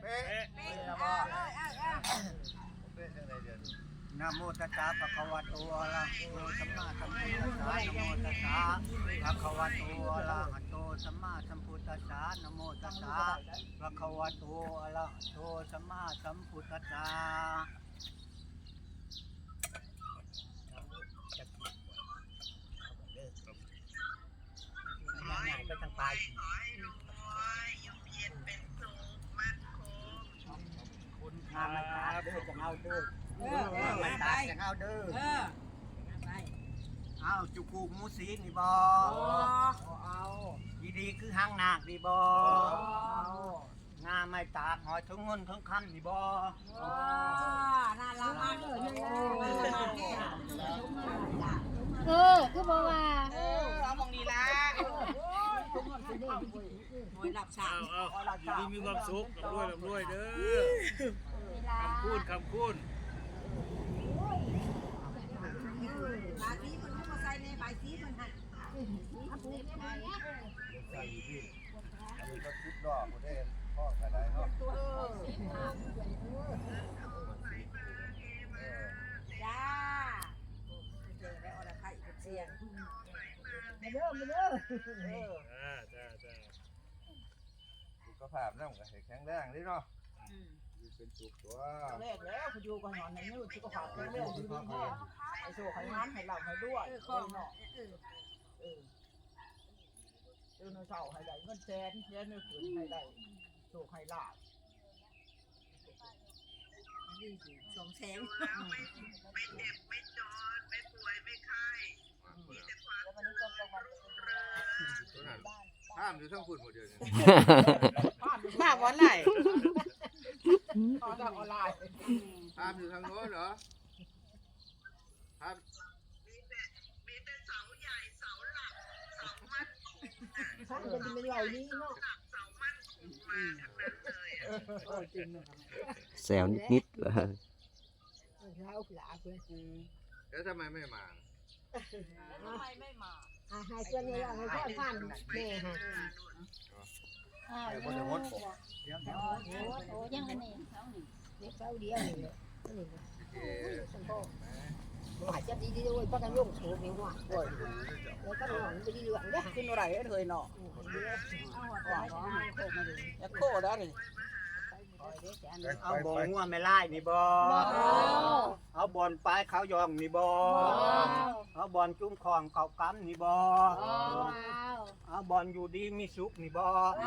เป๊ะเอ๊ะเป๊ะล้วบ่เป๊ะจังไดเดี๋ยวนี้นะโมตัสสะภะคะวะโตอะระหะโตสัมมาสัมพุทธัสสะนะโมตัสสะภะคะวะโตอะระหะโตสัมมาสัมพุทธัสสะนะโมตัสสะภะคะวะโตอะระหะโตสัมมาสัมพุทธัสสะง่างไปคุณทามันตา เด้อจะเอาเด้อเออเออมันมาไปตาจะเอาเด้อเออมาไปเอาจุกูมูสีนี่บ่โอ้เอาดีๆคือหางนาคนี่บ่งาไม่ตากหอยถึงเงินถึงคันนี่บ่โอ้น่ารักมากเลยน่ารักมากแน่เออคือบอกว่าเออเอามองนี้ละหน่วยหลับสาเอามเอาอยู่ดีมีความสุขลำรวยลำรวยเด้อ เวลาคำคูณคำคูณบาสีคนที่มาใส่ในใบสีคนหันใส่อยู่ที่อันนี้ก็ทุบดอกบ่ได้พ่อก็ได้เนาะเออเออจ้าเจอแล้วอรไทยเสียงมาเด้อมาเด้อเอออ่าจ้าจ้าสุขภาพนำก็ให้แข็งแรงเด้เนาะ อืมอยู่ เป็นสุขตัวแรกแล้วคุณอยู่กันหนอนในมือสุขภาพแข็งแรงดีดีแท้ไอ้โซ่ไขมันให้เราให้ด้วยเออเอข้ออเนาะเออเออเออเนาะเศร้าให้ได้เงินแสนแสนเงินขืนให้ได้โชคให้ลาบดีสิสองแสนห้ามอยู่ทั้งคุณหมดเดียวนี้มากวันไหนตอนทางออนไลน์ ห้ามอยู่ทางโน้นเหรอห้าม ท่านจะเป็ นเหล่านี้เนาะเออจริงนะแซวนิดๆว่าเราหลาเพื่อนแล้วทำไมไม่มาทำไมไม่มาอ่าให้เพื่อนนี่เราให้พ่อฟันแม่ฮะอ่าแต่โอ้บ่ได้ฮดบ่เดี๋ยวเดี๋ยวโหยังไงนี่เด็กเขาเดียวนี่นี่เอ๊ะว่าจะดีๆด้วยเพราะกันลงโฉมนี่ว่าแล้วก็หลอนไปดีเหลืองเด้อขึ้นอะไรเอ้ยเนาะเอาหัวไปให้โคมาดูอยากโคได้นี่เอาบ่งัวไม่ไล่นี่บ่บ่เอาเอาบอลปลายเขายองนี่บ่เอาบอลจุ้มคองเขากำนี่บ่เอาเอาบอลอยู่ดีมีสุขนี่บ่เ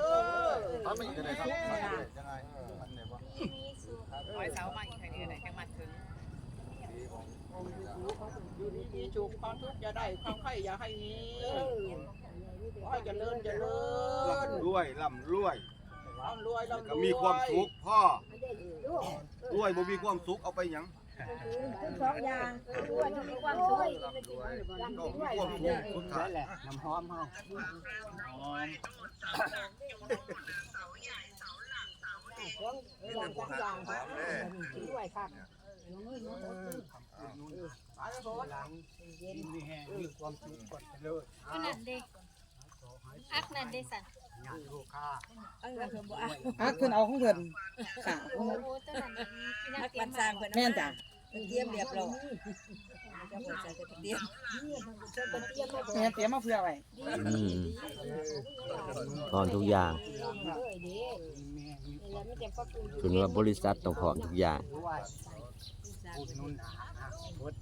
ออทำไม่ได้ครับยังไงมันเนี่ยบ่ ร้อยเสามาอีกใครเนี่ยไหนแค่มาถึงดีของอยู่ดีๆจูบความทุกข์อย่าได้ความไข่อย่าให้มีขอให้เจริญเจริญร่ำรวยร่ำรวยร่ำรวยร่ำรวยก็มีความสุขพ่อไม่ได้ลูกรวยบ่มีความสุขเอาไปหยังสองอย่างอ้วนมีความสุขร่ำรวยก็มีความสุขสุดท้ายนั่นแหละน้ำหอมเฮา หอมอย่างสองอย่างด้วยครับไปโพสหลังกินมีแห้งมีความสุขกดเลยอันนั้นเด็กอักนั่นเดสันงานลูกค้าอันนั้นคือบ่เออะขึ้นเอาของเพิ่นค่ะโอ้โหตัวนั้นนักบันสร้างเพิ่นแม่นจ้ะเพิ่นเตรียมเรียบร้อยเตรียมแม่เตรียมมาเพื่อไว้อืมพร้อมทุกอย่าง ถึงว่าบริษัทต้องพร้อมทุกอย่างด้วยอุดหนุนหาหด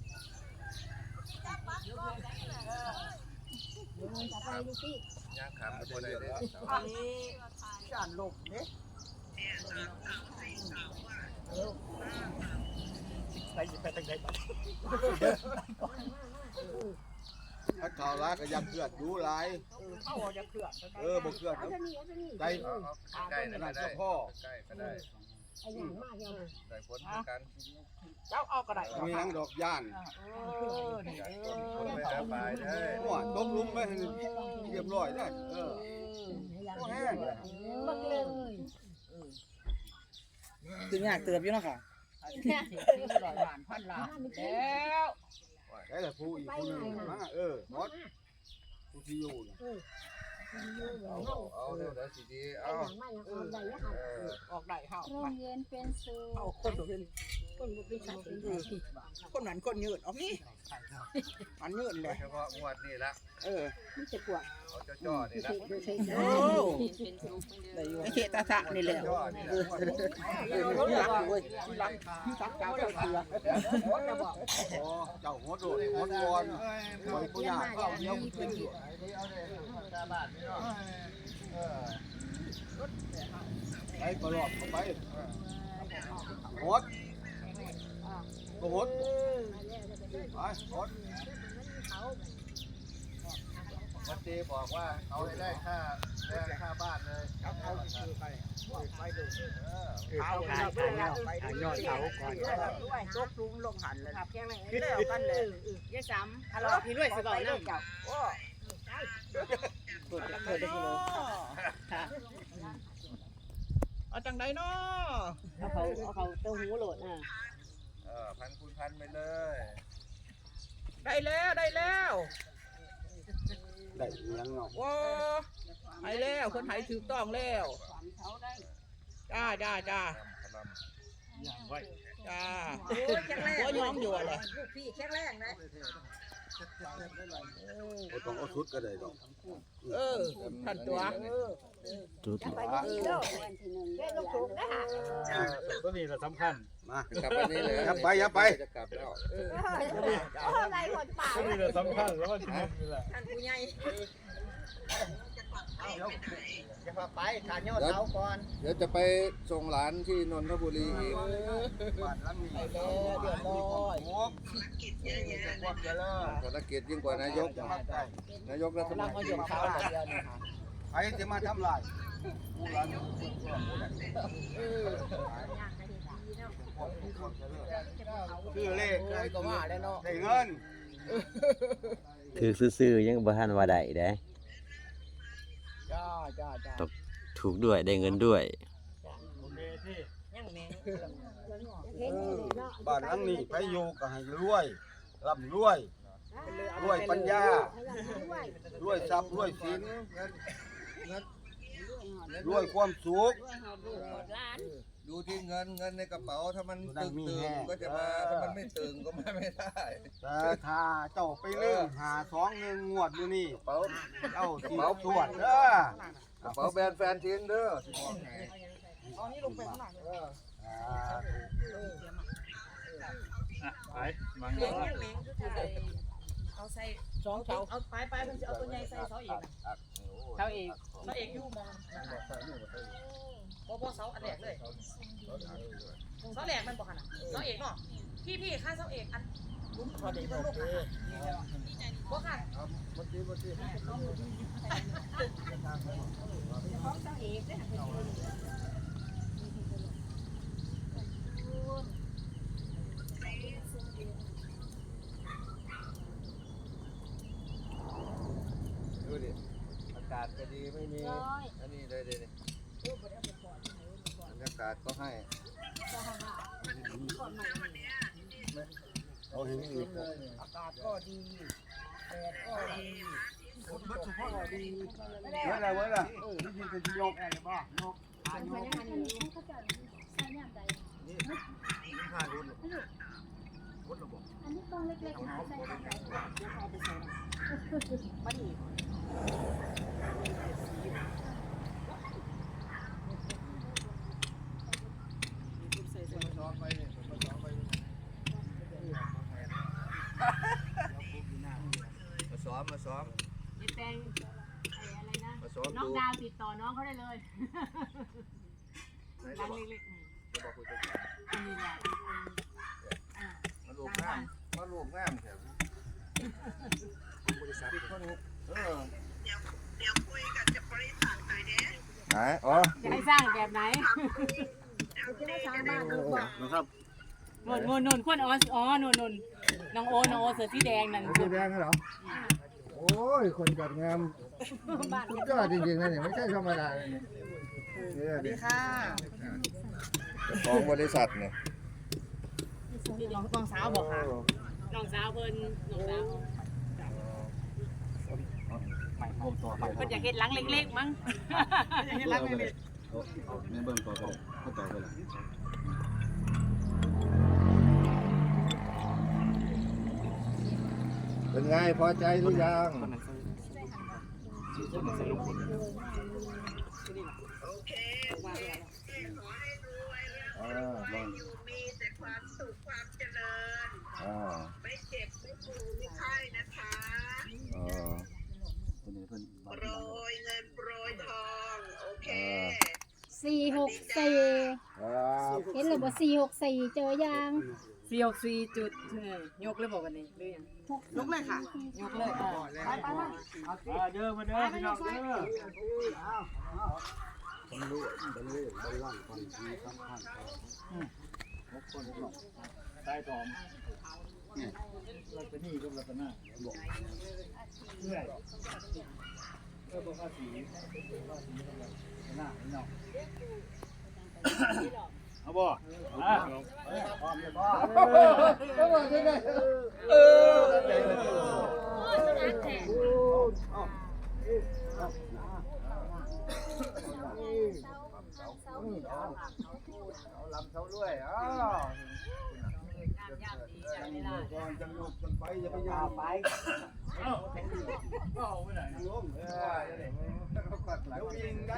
ย่างขามบ่ได้เด้ออันนี้จานลมเด้ไปไปทางใดบัด ถ้าข่าวร้ายก็ยังเกลือดดูหลายเข้าจะเขื่อนเออบ่เกลือดใจใกล้นั่นก็พ่อใกล้ก็ได้ได้ผลเหมือนกันเจ้าเอากระไดมีหยังดอกย่านเออนี่เอคนอไปแล้วไปเด้อหัวตกลุมไปให้เรียบร้อยได้เออบ่แห้งเลยถึงอยากเติบอยู่เนาะค่ะร้อยล้านพันล้านแล้ว ได้แต่ผู้อีกผู้หนึงมาเออมดผู้ที่อยู่น่ะ เอาเอาเดี๋ยวเดี๋ยวสิดีเอาออาได้ยังเออออกได้เฮาร่มเย็นเป็นสุขเอาคนบ่เป็นคนบ่เป็นสัตว์เป็นผิดคนนั้นคนยืนออกนี่อันยืนเลยเฉพาะงวดนี่ละเออมันจะกว่าเอาจ้อๆนี่ละโอ้ไอ้เขตาสะนี่แหละจ้อนี่รักเว้ยที่รักที่รักเจ้าเจ้าเสือโอ้เจ้าหัวโดดหัวกอนไว้ผู้ยากเอาเดียวเป็นอยู่ไไปกระรอกเข้าไปหดก็หดไปหดวันตีบอกว่าเอาได้ค่าได้ค่าบ้านเลยเอาเอาคือไปไปดูเออเอาไปไปยอดเขาก่อนด้วยตกลุมลงหันเลยครับแค่ไหนเลี้ยวกันเลยยายซ้ำฮัลโหลพี่รวยสิบอกนำโอ้ เปิดเปิดได้กิโลเอาจังไดเนาะเอาเขาเอาเขาเต้าหูโหลดอะเออพันคูณพันไปเลย ได้แล้วได้แล้วได้เลี้ยงเนาะโอ้หายแล้วคนหายถูกต้องแล้วจ้าจ้าจ้าลำจ้าโอ้ยแข็งแรงโอ้ยยอมอยู่อะไรพี่แข็งแรงนะ บ่ต้องเอาชุดก็ได้ดอกเออท่านตัวจุดไปดีๆเด้อได้ลูกสูงนะฮะตัวนี้ละสำคัญมากลับวันนี้เลยไปอย่าไปจะกลับแล้วเอออะไรคนป่าตัวนี้สำคัญแล้วมันนี่แหละท่านผู้ใหญ่ อย่าพาไปทานยอดเสาก่อนเดี๋ยวจะไปส่งหลานที่นนทบุรีอีกบ้านหลังนี้ไปแล้วเดือดร้อนโอ้ความเจริญภารกิจยิ่งกว่านายก นายกรัฐมกำลันงมาตหยรีกเท้าแต่เดียวนี่ค่ะใครจะมาทำลายผู้หลานเออคือเลขโอ้ยก็ว่าแล้วเนาะได้เงินถือซื่อๆยังบ่ทันว่าได้เด้ จ้าจ้าจ้าถูกด้วยได้เงินด้วยโอเคที่ยังแม่เออบ้านหลังนี้ไปอยู่ก็ให้รวยร่ำรวย รวยปัญญารวยทรัพย์รวยสินรวยความสุข ดูที่เงินเงินในกระเป๋าถ้ามันอยู่นั่ตึนงมีตึแห้งงก็จะมาถ้ามันไม่ตึงก็มาไม่ได้ แต่ถ้าเจ้าไปเลื่องหาสองหนึ่งงวดอยู่นี่ กระเป๋า เจ้าสีตรวจเด้อกระเป๋าแบรนด์แฟนทิ้งเด้อที่บอกให้เอานี่ลงไปข้างหลังเอออ่าอะไปมังเลี้ยงยังเลี้ยงก็คือเอาใส่สองเสาเอาไปไปมันจะเอาตัวใหญ่ใส่เสาเอกเสาเอกเสาเอกอยู่มอง บ่บ่เสาอันแรกเลยเสาแรกมันบ่ขนาดเสาเอกเนาะพี่พี่ค่าเสาเอกอันลุมพอดีที่โอเพิ่นลงเคค่ะบ่ค่ะวันที่วันที่ดูดิ อากาศก็ดีไม่มี อันนี้เลยดิบรรยากาศก็ให้เอาเห็นอีกอากาศก็ดีแดดก็ดีฝนตกก็ดีเว้ยอะไรเว้ยล่ะนี่ยินเป็นยกอะไรบ้างยกนี่ห้ารุ่นอันนี้กองเล็กๆนะใส่เข้าไปซ้อมไปเนี่ยมาซ้อมไปมาซ้อมมาซ้อ มมีแตงอะไรนะ มาซ้อมน้องดูดาวติดต่อน้องเขาได้เลยไหนดัจะงบอกเล็กๆอืมจะบอกคุยกันอันนี้แหละมาลูกงามมาลูกงามแถวบริษัทเขาเนี่ยเออเดี๋ยวเดี๋ยวคุยกันจะบริษัทไหนเนี่ยไหนอ๋อจะให้สร้างแบบไหนนะครับนนนนนขวดอ๋ออ๋อนนนน้องโอน้องโอเสือสีแดงนั่น สีแดงเหรอ โอ้ย คนจัดงานสุดยอดจริงๆนะเนี่ยไม่ใช่ธรรมดาเลยเนี่ยเนี่ยดีค่ะของบริษัทเนี่ยน้องน้องสาวบอกค่ะน้องสาวเพิ่นน้องสาวอวงต่อไปเพิ่นอยากเฮ็ดหลังเล็กๆมั้งอยากเฮ็ดหลังเล็กในเบื้องต่อไปเขาต่อไปละ เป็นไงพอใจหรือยังโอเคขอให้รวยแล้วอ่าอยู่มีแต่ความสุขความเจริญ อ่า ไม่เจ็บไม่ป่วยไม่ไข้นะคะ อ่า โปรยเงินโปรยทอง โอเค สี่หกสี่ครับเห็นหรือบ่สี่หกสี่เจอยังสี่หกสี่จุดเออยกเลยบอกวันนี้หรือยังยกเลยค่ะยกเลยอ่าไปไปไปมาเด้อมาเด้อพี่น้องเด้อใต้ตอมเนี่ยเราจะนี่ก็เราจะหน้าบอกเมื่อยเออบอกว่าสีหน้าพี่น้องเอาบ่อะเออ เอาลำเขาด้วยอ้าวก่อนจะลุกกันไปอย่าไปยาวไปเอาเอาไปไหนลงเออเขากัดหลัง ยิงได้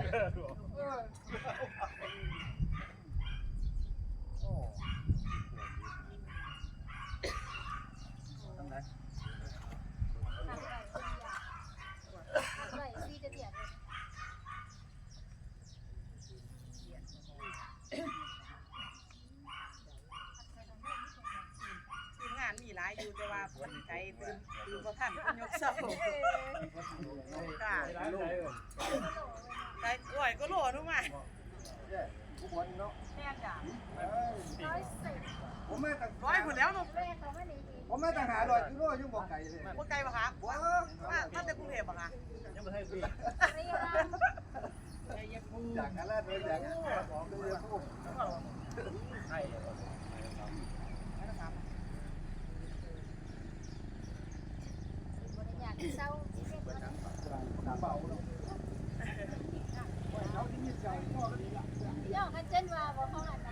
ทีมงานมีหลาย อยู่แต่ว่าคนใจตื่นตื่นบ่ทันเพิ่นยกเสาค่ะใจร้อยก็โลนึงมาทุกวันเนาะแม่จ้ะผมไม่ต่างร้อยพุ่นแล้วเนาะผมไม่ต่างหาลอยกิโลยังบอกไก่เลยบ่ไกลบ่คะว้ามามาจากกรุงเทพบ่คะยังไม่ให้ฟรีจากอะไรเลยจากของดูเยอะพุ่ง ย่อกันเจนว่าบ่เขาหันมา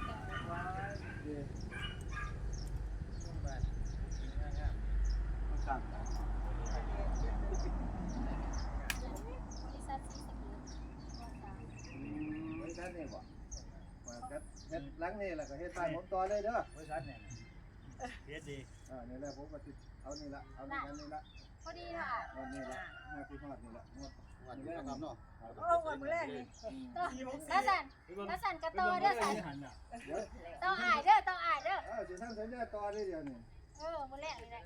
แต่ที่สัตว์สีสกิลไม่ใช่เนี่ยบ่เฮ็ดหลังนี่แหละก็เฮ็ดบ้านผมต่อเลยเด้อไม่ชัดเนี่ยเฮ็ดดีอ่านี่แหละผมก็ติดเอานี่ละเอานี่ละนี่ละ ดีค่ะเอานี่ละมาที่ฮอดนี่ละงวดวันนี้ครับเนาะโอ้วันมื้อแรกนี่แล้วสันแล้วสันกระโตเด้อสันหันอะเดี๋ยวต้องอายเด้อต้องอายเด้อเออสิทำสัญญาต่อได้เดี๋ยวนี้เออมื้อแรกนี่แหละ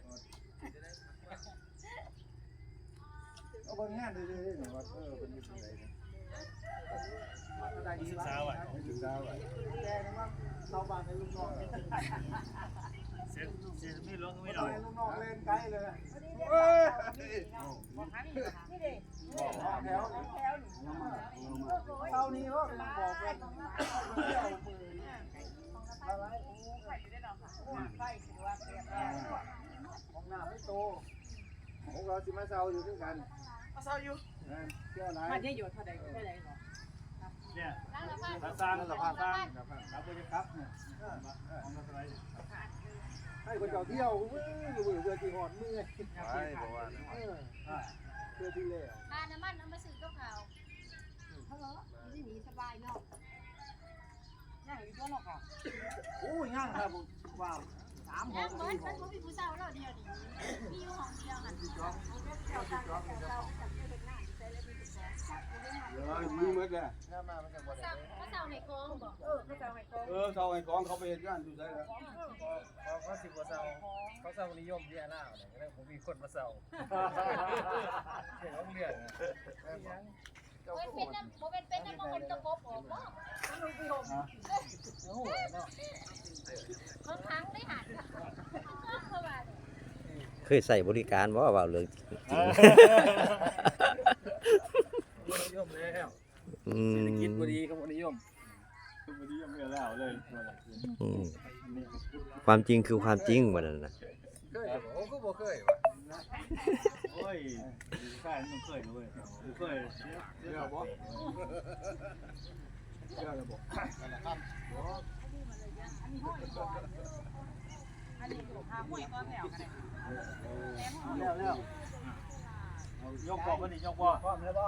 เอาเบิ่งงานได้เลยนี่ว่าเออเป็นอยู่ที่ไหนเนี่ยได้ดีศึกละษาไว้ให้ศึกษาไว้แกนี่ว่าเราบ้านให้ลูกน้องเสร็จเสร็จมีลงมีหเราน่อยให้ลูกน้องเล่นไกลเลย บ่ทันนี่ค่ะนี่เด้แถวเท่านี้ก็บอกเลยเที่ยวมืออะไรโอ้ไข่อยู่ได้เนาะค่ะโอ้ไข่สิว่าเรียบร้อยของหน้าไม่โตของเราสิมาเซาอยู่ด้วยกันเอาเซาอยู่นะเที่ยวไหนมันจะอยู่เท่าใดเท่าใดเนาะเนี่ยล้างละพันถ้าสร้างละถ้าพันสร้างละพันเราก็จะกลับเนี่ยของเราสบาย ให้คนเจ้าเที่ยวเว้ยเบื่อเบื่อกี่หอดมือไปบอกว่าเออเพื่อที่เล่ค่าน้ำมันเอามาซื้อกับข้าวเออนี่หนีสบายเนาะย่างอยู่ตัวเนาะค่ะโอ้ยย่างครับผมว้าวสามหยัองเหมือนมันบ่มีผู้สาวแล้วเดียวนี่มีอยู่ห้องเดียวกันเจ้าเจ้าเจ้าเจ้าเจ้าจับเฮ็ดหน้าใส่แล้วมีผู้สาวเดี๋ยวมีมืดเลยหน้ามามันจะบ่ได้ผู้สาว ในกองบ่เออเขาจะให้กองเออเซาไอ้กองเขาไปเฮ็ดงานอยู่ไสแล้วเขาเขาสิบกว่าเซาเขาเซานิยมที่อาล่าเนี่ยแล้วผมมีคนมาเซาเห็นเขาเรียนนะโอ้ยเป็นน้ำบ่เป็นเป็นน้ำมันตะกบออกบ่บางครั้งได้หันเข้ามาเคยใส่บริการบ่ว่าเรื่องจริงนิยมแล้วอืมเศรษฐกิจพอดีเขานิยมคือวันนี้ยังไม่แล้วเลย อืมความจริงคือความจริงวันนั้นนะเคยผมก็บ่เคยโอ้ยใช่มันเคยด้วยเคยเดี๋ยวบ่เดี๋ยวระบบอันนี้หาหวยก่อนแล้วกันแล้วแล้วยกบ่กันนี่ยกบ่พร้อมแล้วบ่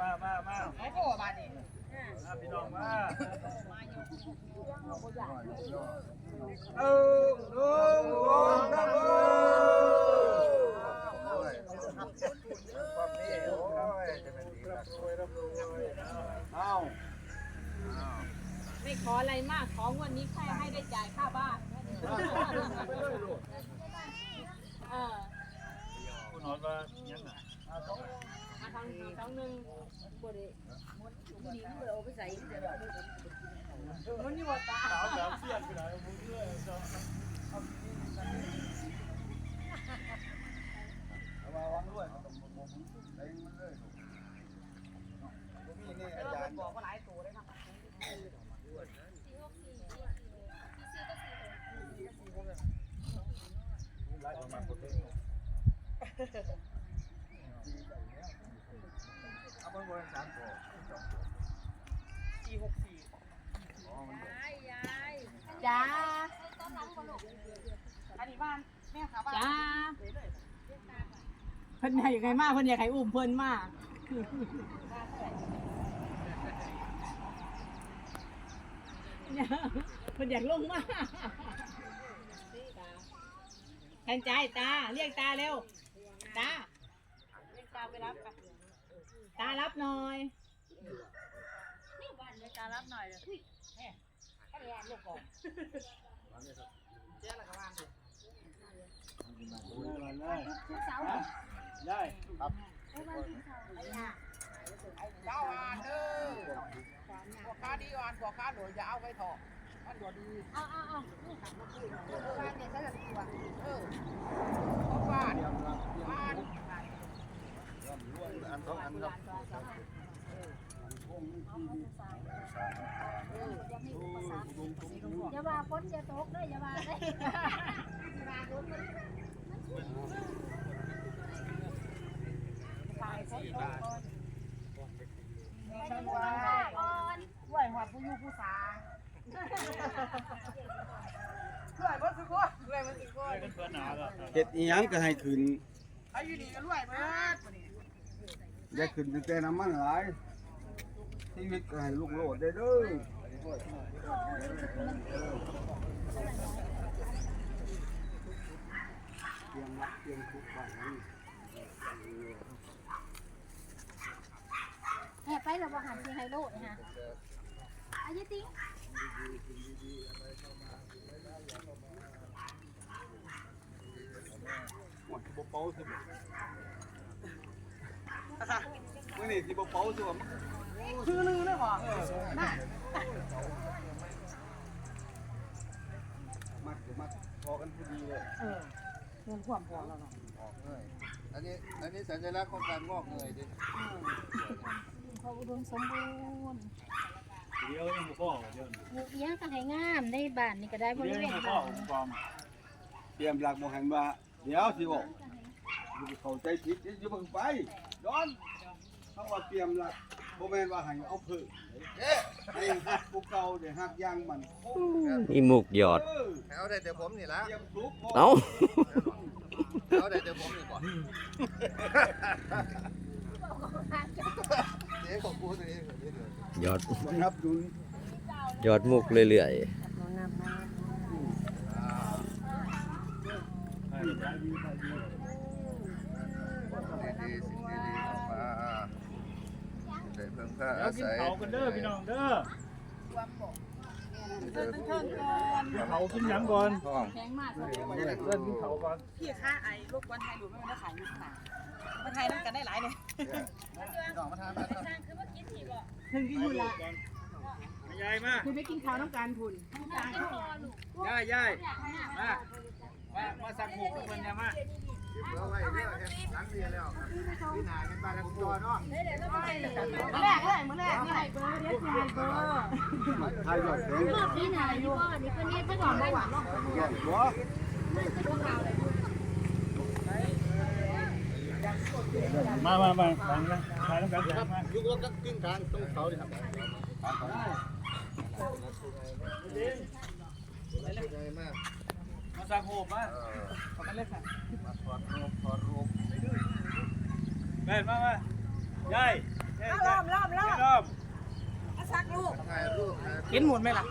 มามามาไอ้โอ้บาดนี้มา พี่น้องมาเออโอ้โหนะโอ้โอ้ยความนี้โอ้ยจะเป็นดีครับเอ้าไม่ขออะไรมาก ของวันนี้แค่ให้ได้จ่ายค่าบ้านเออคุณนอนว่ายังไงมาทางทางนึงบ่ได้มันนี่บ่เอาไปใส่มันนี่บ่ตาสาวสามเสียนไปไหนมึงเรื่ อย มาวางด้วยเล่นมันเลยมีนี่อาจารย์ บอกว่าหลายตัวเลยนะ เอามันบริษัทก่อน สี่หกสี่ จ้าอันนี้บ้านแม่ขาบ้านจ้าเพิ่นให้ไงมากเพิ่นอยากให้อุ้มเพิ่นมากเพิ่นอยากลงมากแทนใจตาเรียกตาเร็วตาเรียกตาไปรับกันตารับหน่อยเรียกตารับหน่อยเลย แม่ให้แอนลูกก่อนเจ๊อะไรกับบ้านสิได้เจ้าอ่านเด้อพวกค้าดีอ่านพวกค้าหลวยอย่าเอาไว้ถอดมันบ่ดีเอาเอาเอาบ้านเนี่ยใช้แบบตัวเออเพราะบ้านบ้านอันสองอันครับ อย่าว่าฝ นจะตกเลยอย่าว่าเลยฉันว่าไหวหัวผู้ยูผู้สารวยบ่สุกคนรวยบ่สุกคนเป็นเพื่อนหนาก็เฮ็ดอีหยังก็ให้ขึ้นอายุดีก็รวยเบิดบัดนี้อย่าขึ้นตั้งแต่น้ำมันหลายชีวิตก็ให้ลูกโลดได้เด้อเตรี ยมรักเตรียมทุกบ้านนี้แอบไปแล้วบ่หันสิให้โลดฮะอายุติหมดบ่เป่าสิบ่มื้อนี้สิบ่เป่าสิบ่ ชื่อลือเลยบ่น่ะมัดก็มัดพอกันพอดีเลยเออเงินความพอแล้วเนาะออกเลยอันนี้อันนี้สัญลักษณ์ของการงอกเงยดิเขาอุดมสมบูรณ์เดี๋ยวยังบ่พอเดี๋ยวปลูกเลี้ยงก็ให้งามในบ้านนี่ก็ได้บเดี๋ริยวเวยังณบ่พอบ้านผมฟังเตรียมหลักบ่หันว่าเดี๋ยวสิบอกอย่าไปเข้าใจผิดอย่าเพิ่งไปย้อนคำว่าเตรียมหลัก บ่แม่นว่าให้เอาเพิ่มให้ฮักผู้เก่าได้ฮักอย่างมันคงนี่มุกหยอด เออเอาได้แต่ผมนี่ละเตรียมทุกข์บ่เอ้า เอาได้แต่ผมนี่ก่อนเดี๋ยวของกูตัวนี้เดี๋ยวหยอดบ่นับดุลหยอดมุกเรื่อยดีๆสิ่งดีๆออกมา ได้เพิ่งพาเดี๋ยวอากินศัยเขากันเด้อพี่น้องเด้อเพิ่นเพิ่นก่อนเขากินหยังก่อนห้องแพงมากเลยเริ่มกินเขาก่อนพี่ค่าไอ้ลูกวันไทยดูไม่ได้ขายอยู่ขนาดมาไทยนั่งกันได้หลายเนี่ยน้องมาทานมาทานถึงกินอยู่ละยายมาคือไปกินข้าวน้ำกันพุ่นยายยายมา มา มาสักหมูกับเพิ่นเนี่ยมาเมื่อไว้เรื่องหลังเรียนแล้วพี่นากันบ้านกันตัวเนาะ มื้อแรกเลยมื้อแรกนี่ให้เบอร์เดี๋ยวสิให้เบอร์ทายยอดแข็งรอบนี้น่ะอยู่บ่นี่เพิ่นเฮ็ดไปก่อนบ่หวังเนาะแย่บ่พวกเราเลยมามามาฟังนะถ่ายน้ำกันครับมายุครถกึ่งกลางตรงเขาดิครับมาสักโหบมามาถอดรูปถอดรูปแม่มา มา ยาย เอาล้อมล้อมล้อมรอบเอาซักลูกถ่ายรูปนะเห็นหมดไหมล่ะ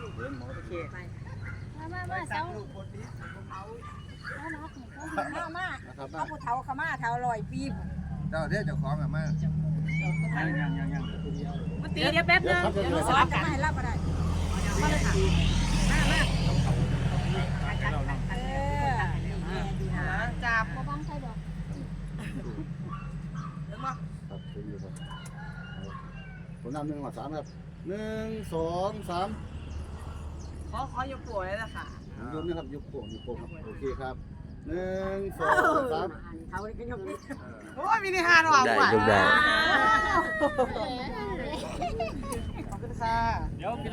มามามาสองมามาเอาผู้เฒ่าเขามาเฒ่าลอยปีบเจ้าเด้เจ้าของอะมายังยังยังมาตีเดี๋ยวแป๊บนึงเดี๋ยวหนูสอนจะไม่ให้รับก็ได้มาเลยค่ะมามาจับบ่บังใครดอกครับถึงอยู่ครับ ผมนำหนึ่งมาสามครับหนึ่งสองสามขอขอยกตัวเลยนะคะยกนะครับยกโป่งยกโป่งครับโอเคครับหนึ่งสองสามเฒ่านี่ก็ยกนี่โอ้ยมินิฮาร์ดว่ะได้ยกได้ ขอบคุณค่ะเดี๋ยวพี่